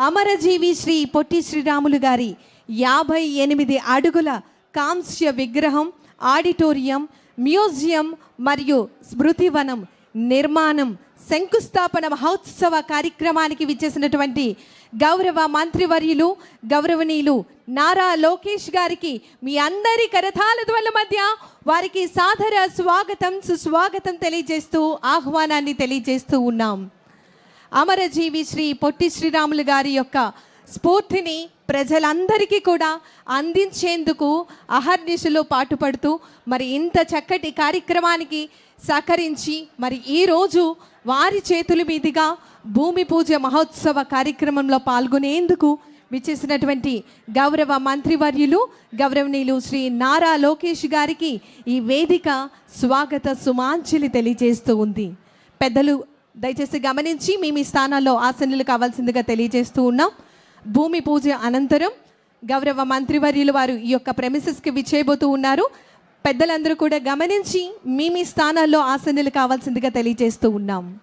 అమరజీవి శ్రీ పొట్టి శ్రీరాములు గారి యాభై ఎనిమిది అడుగుల కాంస్య విగ్రహం ఆడిటోరియం మ్యూజియం మరియు స్మృతివనం నిర్మాణం శంకుస్థాపన మహోత్సవ కార్యక్రమానికి విచ్చేసినటువంటి గౌరవ మంత్రివర్యులు గౌరవనీయులు నారా లోకేష్ గారికి మీ అందరి కరతాల ధ్వల మధ్య వారికి సాదర స్వాగతం సుస్వాగతం తెలియజేస్తూ ఆహ్వానాన్ని తెలియజేస్తూ ఉన్నాం. అమరజీవి శ్రీ పొట్టి శ్రీరాములు గారి యొక్క స్ఫూర్తిని ప్రజలందరికీ కూడా అందించేందుకు అహర్నిశలో పాటుపడుతూ మరి ఇంత చక్కటి కార్యక్రమానికి సహకరించి మరి ఈరోజు వారి చేతుల మీదుగా భూమి పూజ మహోత్సవ కార్యక్రమంలో పాల్గొనేందుకు విచ్చేసినటువంటి గౌరవ మంత్రివర్యులు గౌరవనీయులు శ్రీ నారా లోకేష్ గారికి ఈ వేదిక స్వాగత సుమాంజలి తెలియజేస్తూ ఉంది. పెద్దలు దయచేసి గమనించి మీ మీ స్థానాల్లో ఆసనులు కావాల్సిందిగా తెలియజేస్తూ ఉన్నాం. భూమి పూజ అనంతరం గౌరవ మంత్రివర్యులు వారు ఈ యొక్క ప్రెమిసెస్కి విచ్చేయబోతూ ఉన్నారు. పెద్దలందరూ కూడా గమనించి మీ మీ స్థానాల్లో ఆసనులు కావాల్సిందిగా తెలియజేస్తూ ఉన్నాం.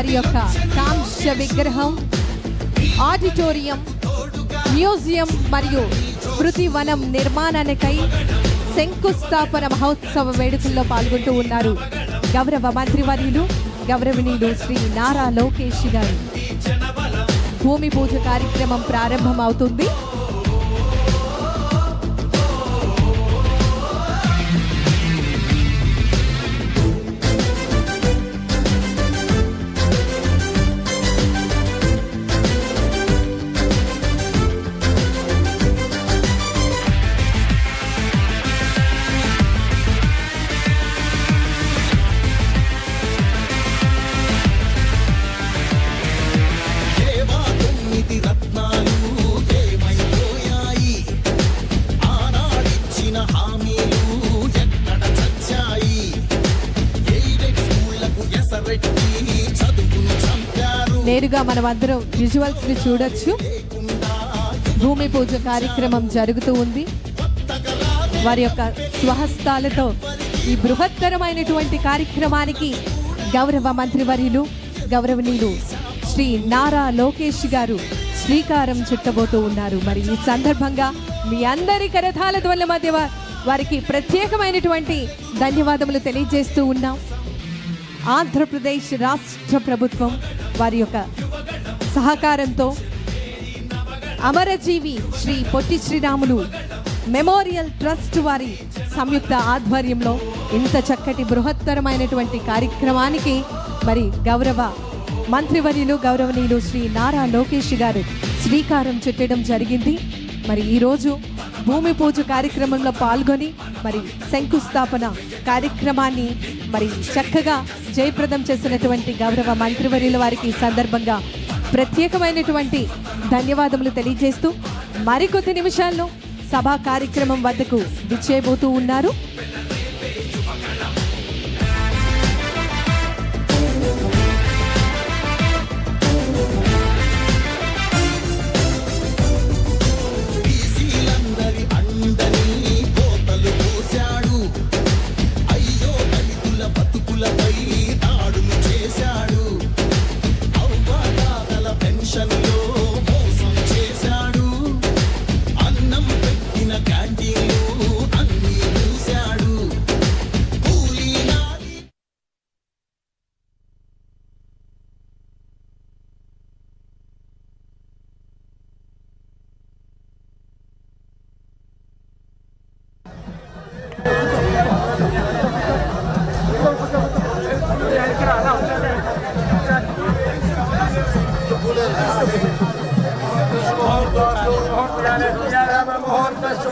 గారి యొక్క కాంస్య విగ్రహం ఆడిటోరియం మ్యూజియం మరియు స్మృతి వనం నిర్మాణానికై శంకుస్థాపన మహోత్సవ వేడుకల్లో పాల్గొంటూ ఉన్నారు గౌరవ మంత్రివర్యులు గౌరవనీయులు శ్రీ నారా లోకేష్ గారు. భూమి పూజ కార్యక్రమం ప్రారంభం ముందుగా మనం అందరం విజువల్స్ని చూడొచ్చు. భూమి పూజ కార్యక్రమం జరుగుతూ ఉంది. వారి యొక్క స్వహస్తాలతో ఈ బృహత్తరమైనటువంటి కార్యక్రమానికి గౌరవ మంత్రివర్యులు గౌరవనీయులు శ్రీ నారా లోకేష్ గారు శ్రీకారం చుట్టబోతూ ఉన్నారు. మరి ఈ సందర్భంగా మీ అందరి కరథాల ధ్వనుల మధ్య వారికి ప్రత్యేకమైనటువంటి ధన్యవాదములు తెలియజేస్తూ ఉన్నాం. ఆంధ్రప్రదేశ్ రాష్ట్ర ప్రభుత్వం వారి యొక్క సహకారంతో అమరజీవి శ్రీ పొట్టి శ్రీరాములు మెమోరియల్ ట్రస్ట్ వారి సంయుక్త ఆధ్వర్యంలో ఇంత చక్కటి బృహత్తరమైనటువంటి కార్యక్రమానికి మరి గౌరవ మంత్రివర్యులు గౌరవనీయులు శ్రీ నారా లోకేష్ గారు శ్రీకారం చుట్టడం జరిగింది. మరి ఈరోజు భూమి పూజ కార్యక్రమంలో పాల్గొని మరి శంకుస్థాపన కార్యక్రమాన్ని మరి చక్కగా జయప్రదం చేసినటువంటి గౌరవ మంత్రివర్యుల వారికి సందర్భంగా ప్రత్యేకమైనటువంటి ధన్యవాదములు తెలియజేస్తూ మరికొద్ది నిమిషాల్లో సభా కార్యక్రమం వద్దకు విచ్చేయబోతూ ఉన్నారు.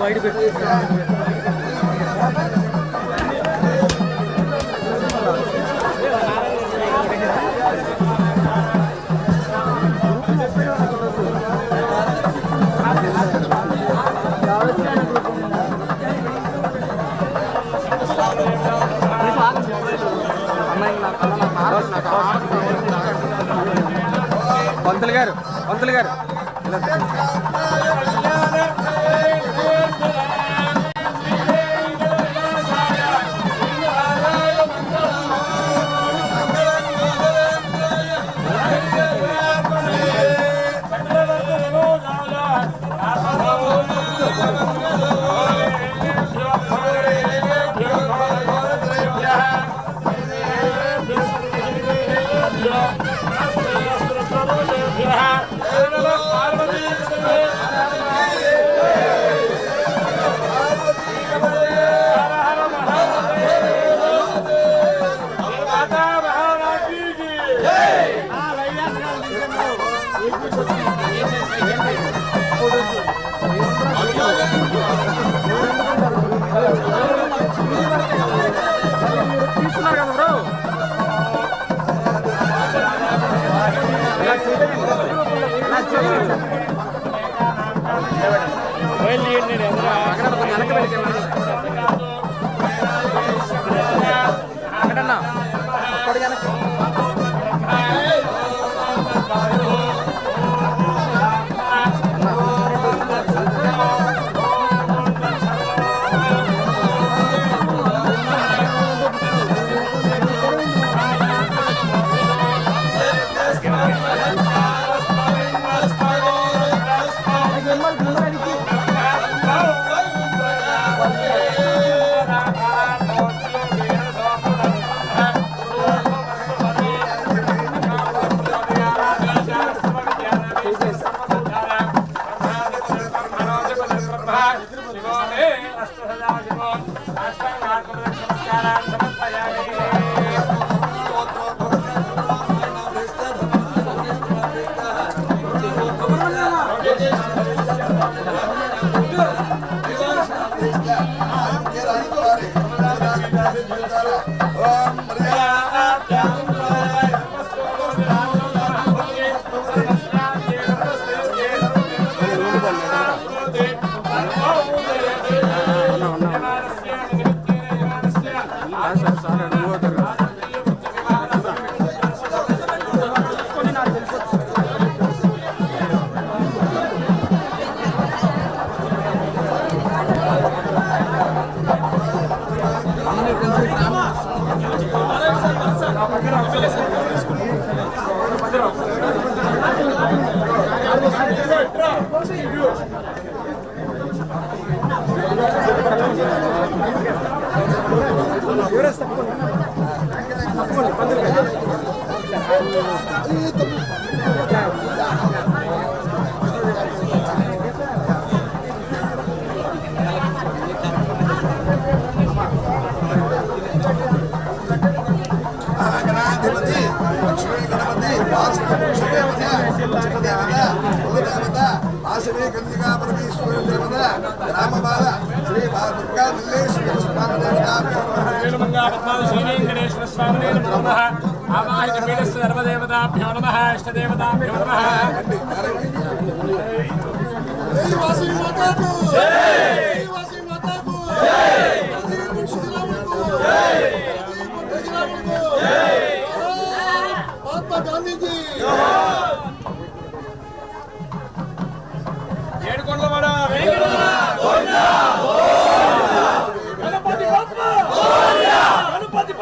వైడ్ పెట్టి పంతులు గారు పంతులు గారు. ಶ್ರೀ ಗಂಜಿಗಾ ಪರಮೇಶ್ವರ ದೇವರ ರಾಮಬಾಲ ಶ್ರೀ ದುರ್ಗಾ ಮಲ್ಲೇಶ್ವರ ಸ್ವಾಮಿ ದೇವರ ಶ್ರೀ ವೆಂಕಟೇಶ್ವರ ಸ್ವಾಮಿ ఇష్టదేవతాభ్యో నమ ఇష్టదేవతాభ్యో నమ. ఏడుకొండలవాడ గణపతి గణపతి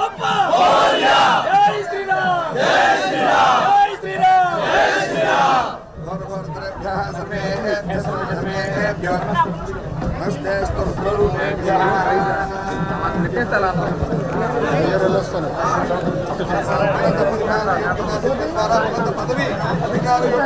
పదవి అధికారులు